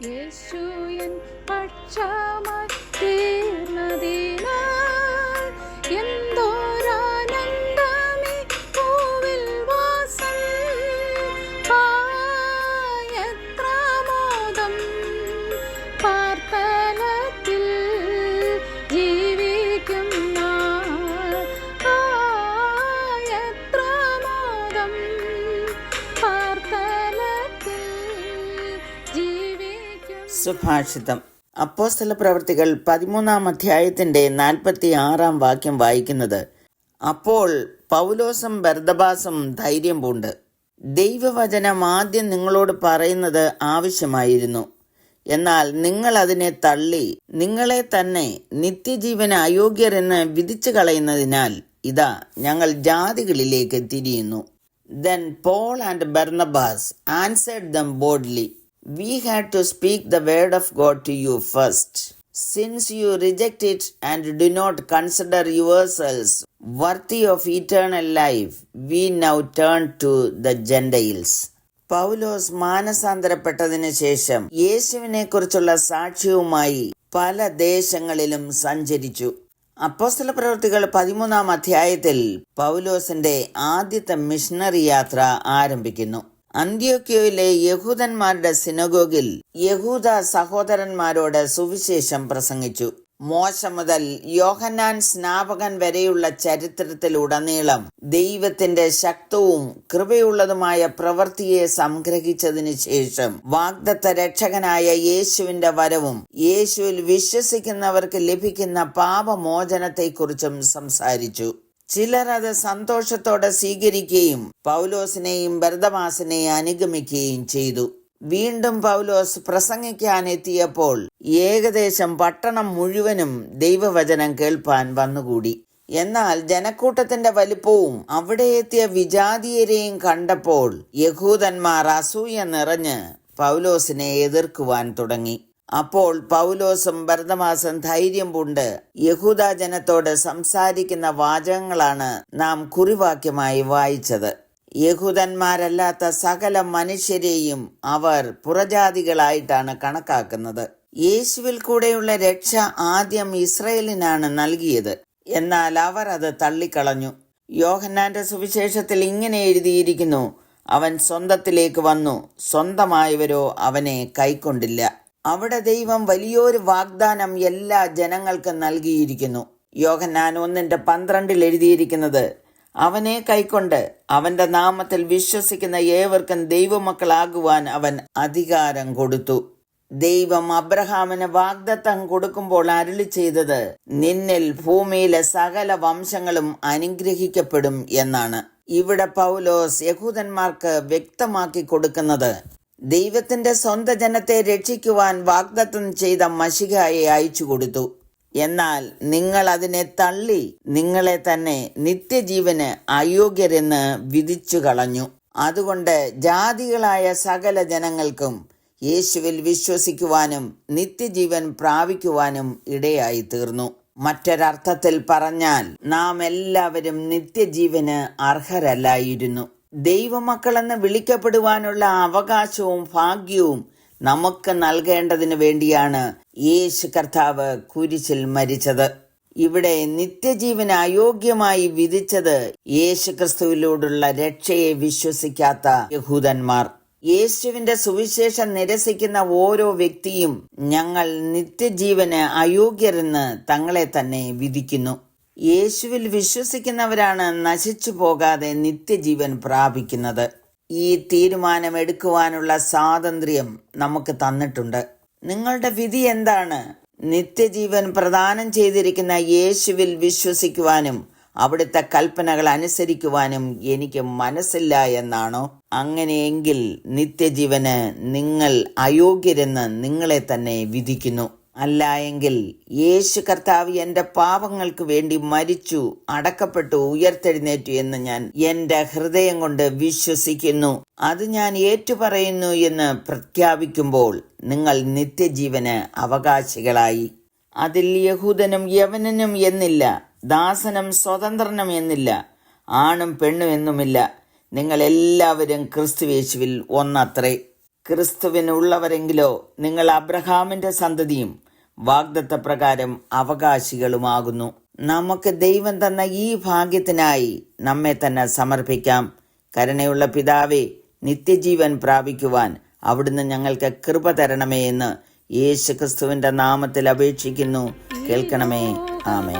യേശു N പക്ഷമായി തീർന്നതിനാൽ സുഭാഷിതം. അപ്പോസ്തല പ്രവർത്തികൾ പതിമൂന്നാം അധ്യായത്തിന്റെ നാൽപ്പത്തി ആറാം വാക്യം വായിക്കുന്നത് അപ്പോൾ പൗലോസും ബർദബാസും ധൈര്യം പൂണ്ട്. ദൈവവചനം ആദ്യം നിങ്ങളോട് പറയുന്നത് ആവശ്യമായിരുന്നു. എന്നാൽ നിങ്ങൾ അതിനെ തള്ളി നിങ്ങളെ തന്നെ നിത്യജീവന അയോഗ്യരെന്ന് വിധിച്ചു കളയുന്നതിനാൽ ഇതാ ഞങ്ങൾ ജാതികളിലേക്ക് തിരിയുന്നു. Then Paul and Barnabas answered ദം boldly, We had to speak the word of God to you first. Since you reject it and do not consider yourselves worthy of eternal life, we now turn to the Gentiles. പൗലോസ് മാനസാന്തരപ്പെട്ടതിന് ശേഷം യേശുവിനെ സാക്ഷ്യവുമായി പല ദേശങ്ങളിലും സഞ്ചരിച്ചു അപ്പോസ്തല പ്രവൃത്തികൾ പതിമൂന്നാം അധ്യായത്തിൽ പൗലോസിന്റെ ആദ്യത്തെ മിഷണറി യാത്ര ആരംഭിക്കുന്നു അന്ത്യോക്യോയിലെ യഹൂദന്മാരുടെ സിനഗോഗിൽ യഹൂദ സഹോദരന്മാരോട് സുവിശേഷം പ്രസംഗിച്ചു. മോശ മുതൽ യോഹന്നാൻ സ്നാപകൻ വരെയുള്ള ചരിത്രത്തിലുടനീളം ദൈവത്തിന്റെ ശക്തവും കൃപയുള്ളതുമായ പ്രവൃത്തിയെ സംഗ്രഹിച്ചതിനു ശേഷം വാഗ്ദത്ത രക്ഷകനായ യേശുവിന്റെ വരവും യേശുവിൽ വിശ്വസിക്കുന്നവർക്ക് ലഭിക്കുന്ന പാപമോചനത്തെക്കുറിച്ചും സംസാരിച്ചു. ചിലർ അത് സന്തോഷത്തോടെ സ്വീകരിക്കുകയും പൗലോസിനെയും ബർദമാസിനെയും അനുഗമിക്കുകയും ചെയ്തു. വീണ്ടും പൗലോസ് പ്രസംഗിക്കാനെത്തിയപ്പോൾ ഏകദേശം പട്ടണം മുഴുവനും ദൈവവചനം കേൾപ്പാൻ വന്നുകൂടി. എന്നാൽ ജനക്കൂട്ടത്തിന്റെ വലിപ്പവും അവിടെ എത്തിയ വിജാതീയരെയും കണ്ടപ്പോൾ യഹൂദന്മാർ അസൂയ നിറഞ്ഞ് പൗലോസിനെ എതിർക്കുവാൻ തുടങ്ങി. അപ്പോൾ പൗലോസും ഭരതമാസം ധൈര്യം പൂണ്ട് യഹൂദ ജനത്തോട് സംസാരിക്കുന്ന വാചകങ്ങളാണ് നാം കുറിവാക്യമായി വായിച്ചത്. യഹൂദന്മാരല്ലാത്ത സകല മനുഷ്യരെയും അവർ പുറജാതികളായിട്ടാണ് കണക്കാക്കുന്നത്. യേശുവിൽ കൂടെയുള്ള രക്ഷ ആദ്യം ഇസ്രയേലിനാണ് നൽകിയത്. എന്നാൽ അവർ അത് തള്ളിക്കളഞ്ഞു. യോഹന്നാന്റെ സുവിശേഷത്തിൽ ഇങ്ങനെ എഴുതിയിരിക്കുന്നു അവൻ സ്വന്തത്തിലേക്ക് വന്നു സ്വന്തമായവരോ അവനെ കൈക്കൊണ്ടില്ല. അവിടെ ദൈവം വലിയൊരു വാഗ്ദാനം എല്ലാ ജനങ്ങൾക്കും നൽകിയിരിക്കുന്നു. യോഹന്നാൻ ഒന്നിന്റെ പന്ത്രണ്ടിൽ എഴുതിയിരിക്കുന്നത് അവനെ കൈക്കൊണ്ട് അവന്റെ നാമത്തിൽ വിശ്വസിക്കുന്ന ഏവർക്കും ദൈവമക്കളാകുവാൻ അവൻ അധികാരം കൊടുത്തു. ദൈവം അബ്രഹാമിന് വാഗ്ദത്തം കൊടുക്കുമ്പോൾ അരുളി ചെയ്തത് നിന്നിൽ ഭൂമിയിലെ സകല വംശങ്ങളും അനുഗ്രഹിക്കപ്പെടും എന്നാണ്. ഇവിടെ പൗലോസ് യഹൂദന്മാർക്ക് വ്യക്തമാക്കി കൊടുക്കുന്നത് ദൈവത്തിന്റെ സ്വന്തം ജനത്തെ രക്ഷിക്കുവാൻ വാഗ്ദത്തം ചെയ്ത മഷികയെ അയച്ചു കൊടുത്തു. എന്നാൽ നിങ്ങൾ അതിനെ തള്ളി നിങ്ങളെ തന്നെ നിത്യജീവന് അയോഗ്യരെന്ന് വിധിച്ചു കളഞ്ഞു. അതുകൊണ്ട് ജാതികളായ സകല ജനങ്ങൾക്കും യേശുവിൽ വിശ്വസിക്കുവാനും നിത്യജീവൻ പ്രാപിക്കുവാനും ഇടയായി തീർന്നു. മറ്റൊരർത്ഥത്തിൽ പറഞ്ഞാൽ നാം എല്ലാവരും നിത്യജീവന് അർഹരല്ലായിരുന്നു. ദൈവമക്കളെന്ന് വിളിക്കപ്പെടുവാനുള്ള അവകാശവും ഭാഗ്യവും നമുക്ക് നൽകേണ്ടതിന് വേണ്ടിയാണ് യേശു കർത്താവ് കുരിശിൽ മരിച്ചത്. ഇവിടെ നിത്യജീവൻ അയോഗ്യമായി വിധിച്ചത് യേശു ക്രിസ്തുവിലൂടുള്ള രക്ഷയെ വിശ്വസിക്കാത്ത യഹൂദന്മാർ. യേശുവിന്റെ സുവിശേഷം നിരസിക്കുന്ന ഓരോ വ്യക്തിയും ഞങ്ങൾ നിത്യജീവന് അയോഗ്യരെന്ന് തങ്ങളെ തന്നെ വിധിക്കുന്നു. യേശുവിൽ വിശ്വസിക്കുന്നവരാണ് നശിച്ചു പോകാതെ നിത്യജീവൻ പ്രാപിക്കുന്നത്. ഈ തീരുമാനം എടുക്കുവാനുള്ള സ്വാതന്ത്ര്യം നമുക്ക് തന്നിട്ടുണ്ട്. നിങ്ങളുടെ വിധി എന്താണ്? നിത്യജീവൻ പ്രദാനം ചെയ്തിരിക്കുന്ന യേശുവിൽ വിശ്വസിക്കുവാനും അവിടുത്തെ കൽപ്പനകൾ അനുസരിക്കുവാനും എനിക്ക് മനസ്സില്ല എന്നാണോ? അങ്ങനെയെങ്കിൽ നിത്യജീവന് നിങ്ങൾ അയോഗ്യരെന്ന് നിങ്ങളെ തന്നെ വിധിക്കുന്നു. അല്ല എങ്കിൽ യേശു കർത്താവ് എന്റെ പാപങ്ങൾക്ക് വേണ്ടി മരിച്ചു അടക്കപ്പെട്ടു ഉയർത്തെഴുന്നേറ്റു എന്ന് ഞാൻ എന്റെ ഹൃദയം കൊണ്ട് വിശ്വസിക്കുന്നു. അത് ഞാൻ ഏറ്റുപറയുന്നു എന്ന് പ്രഖ്യാപിക്കുമ്പോൾ നിങ്ങൾ നിത്യജീവന് അവകാശികളായി. അതിൽ യഹൂദനും യവനനും എന്നില്ല ദാസനും സ്വതന്ത്രനും എന്നില്ല ആണും പെണ്ണും എന്നുമില്ല. നിങ്ങൾ എല്ലാവരും ക്രിസ്തുവേശുവിൽ ഒന്നത്രേ. ക്രിസ്തുവിനുള്ളവരെങ്കിലോ നിങ്ങൾ അബ്രഹാമിന്റെ സന്തതിയും വാഗ്ദത്ത പ്രകാരം അവകാശികളുമാകുന്നു. നമുക്ക് ദൈവം തന്ന ഈ ഭാഗ്യത്തിനായി നമ്മെ തന്നെ സമർപ്പിക്കാം. കരുണയുള്ള പിതാവെ നിത്യജീവൻ പ്രാപിക്കുവാൻ അവിടുന്ന് ഞങ്ങൾക്ക് കൃപ തരണമേ എന്ന് യേശു ക്രിസ്തുവിന്റെ നാമത്തിൽ അപേക്ഷിക്കുന്നു. കേൾക്കണമേ. ആമേ